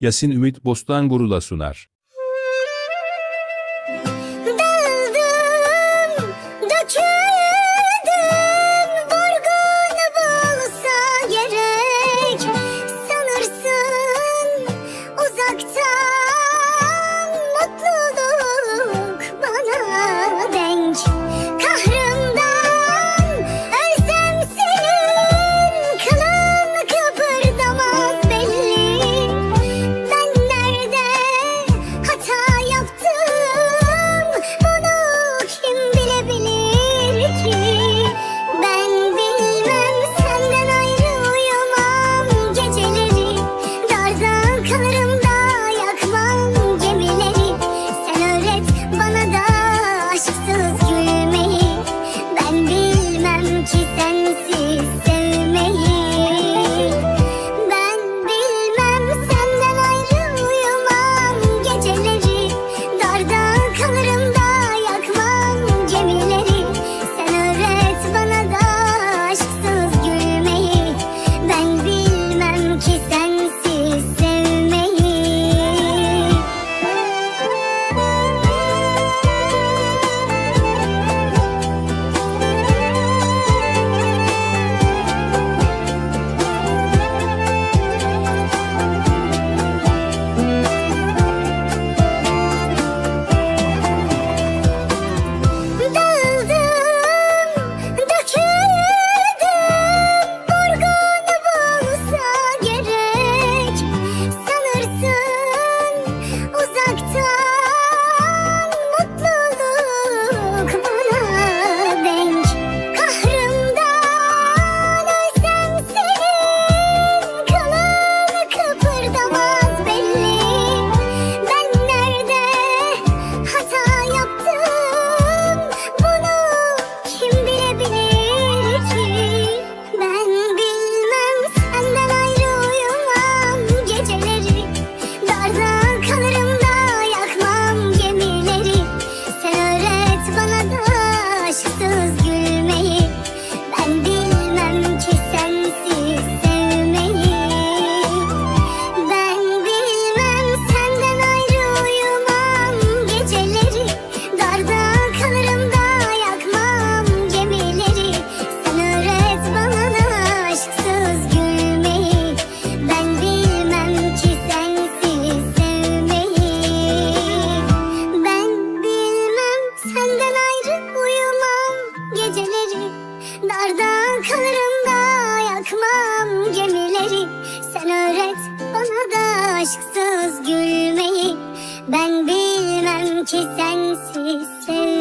Yasin Ümit Bostan Gurula sunar. aşksız gülmeyi Ben bilmem ki sensiz sevmeyi